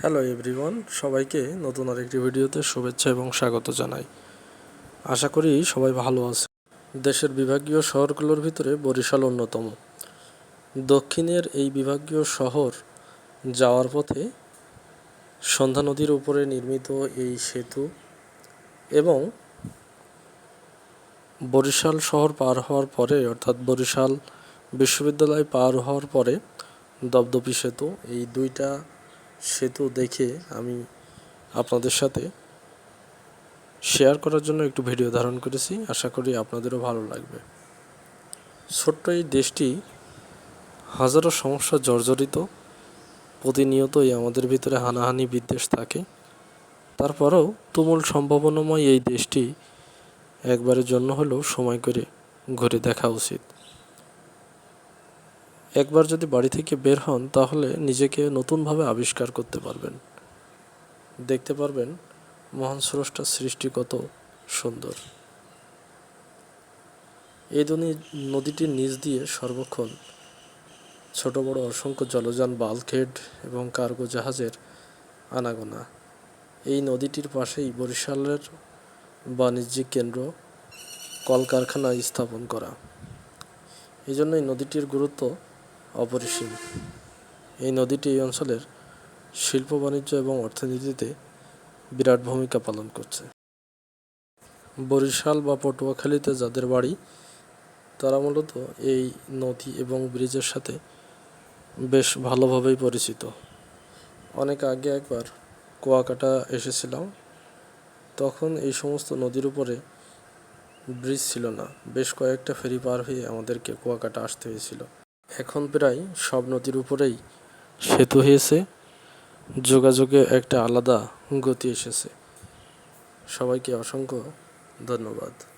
Hello everyone সবাইকে নতুন আরেকটি ভিডিওতে শুভেচ্ছা এবং স্বাগত জানাই। আশা করি সবাই ভালো আছে দেশের বিভাগীয় শহরগুলোর ভিতরে বরিশাল অন্যতম। দক্ষিণের এই বিভাগীয় শহর যাওয়ার পথে সন্ধ্যা নদীর উপরে নির্মিত এই সেতু এবং বরিশাল শহর পার হওয়ার পরে, অর্থাৎ বরিশাল বিশ্ববিদ্যালয় পার হওয়ার পরে দপদপি সেতু, এই দুইটা সেতু দেখে আমি আপনাদের সাথে শেয়ার করার জন্য একটু ভিডিও ধারণ করেছি। আশা করি আপনাদেরও ভালো লাগবে। ছোট্ট এই দেশটি হাজারো সমস্যা জর্জরিত, প্রতিনিয়তই আমাদের ভিতরে হানাহানি বিদ্বেষ থাকে। তারপরেও তুমুল সম্ভাবনাময় এই দেশটি একবারের জন্য হলেও সময় করে ঘুরে দেখা উচিত। একবার যদি বাড়ি থেকে বের হন, তাহলে নিজেকে নতুনভাবে আবিষ্কার করতে পারবেন। দেখতে পারবেন, মহান স্রষ্টার সৃষ্টি কত সুন্দর। এই দনি নদীটির নিচ দিয়ে সর্বক্ষণ ছোট বড় অসংখ্য জলযান বাল্কহেড এবং কার্গো জাহাজের আনাগোনা। এই নদীটির পাশেই বরিশালের বাণিজ্যিক কেন্দ্র, কলকারখানা স্থাপন করা। এই জন্য এই নদীটির গুরুত্ব অপরিসীম। এই নদীটি এই অঞ্চলের শিল্প, বাণিজ্য এবং অর্থনীতিতে বিরাট ভূমিকা পালন করছে। বরিশাল বা পটুয়াখালীতে যাদের বাড়ি, তারা মূলত এই নদী এবং ব্রিজের সাথে বেশ ভালোভাবেই পরিচিত। অনেক আগে একবার কুয়াকাটা এসেছিলাম, তখন এই সমস্ত নদীর উপরে ব্রিজ ছিল না। বেশ কয়েকটা ফেরি পার হয়ে আমাদেরকে কুয়াকাটা আসতে হয়েছিল। এখন প্রায় সব নদীর উপরেই সেতু হয়েছে। যোগাযোগে একটা আলাদা গতি এসেছে। সবাইকে অসংখ্য ধন্যবাদ।